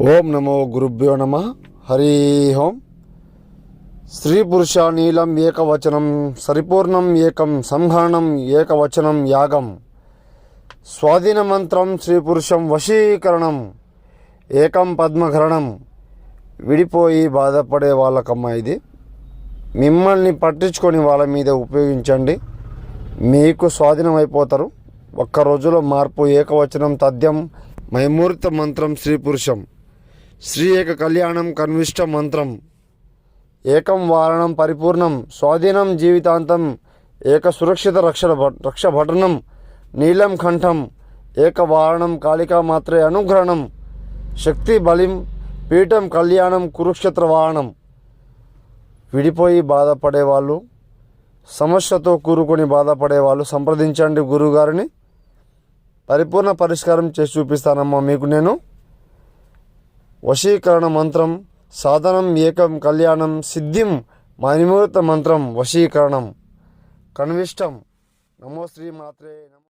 ఓం నమో గురుభ్యో నమ. హరి ఓం. స్త్రీ పురుష నీలం ఏకవచనం సరిపూర్ణం ఏకం సంహరణం ఏకవచనం యాగం. స్వాధీన మంత్రం స్త్రీ పురుషం వశీకరణం ఏకం పద్మకరణం విడిపోయి బాధపడే వాళ్ళకమ్మా ఇది. మిమ్మల్ని పట్టించుకొని వాళ్ళ మీద ఉపయోగించండి. మీకు స్వాధీనం అయిపోతారు ఒక్క రోజులో మార్పు ఏకవచనం తథ్యం మైమూర్త మంత్రం స్త్రీ పురుషం. శ్రీ ఏక కళ్యాణం కన్విష్ట మంత్రం. ఏకం వారణం పరిపూర్ణం స్వాధీనం జీవితాంతం ఏక సురక్షిత భ- రక్ష రక్షభటనం నీలం కంఠం ఏక వారణం కాళికా మాత్రే అనుగ్రహణం శక్తి బలిం పీఠం కళ్యాణం కురుక్షేత్ర వాహనం. విడిపోయి బాధపడే వాళ్ళు సమస్యతో కూరుకొని బాధపడేవాళ్ళు సంప్రదించండి గురువుగారిని పరిపూర్ణ పరిష్కారం చేసి చూపిస్తానమ్మా మీకు నేను. వశీకరణ మంత్రం సాధనం ఏకం కళ్యాణం సిద్ధిం మణిమూర్త మంత్రం వశీకరణం. కన్విష్టం. నమో శ్రీ మాత్రే నమో.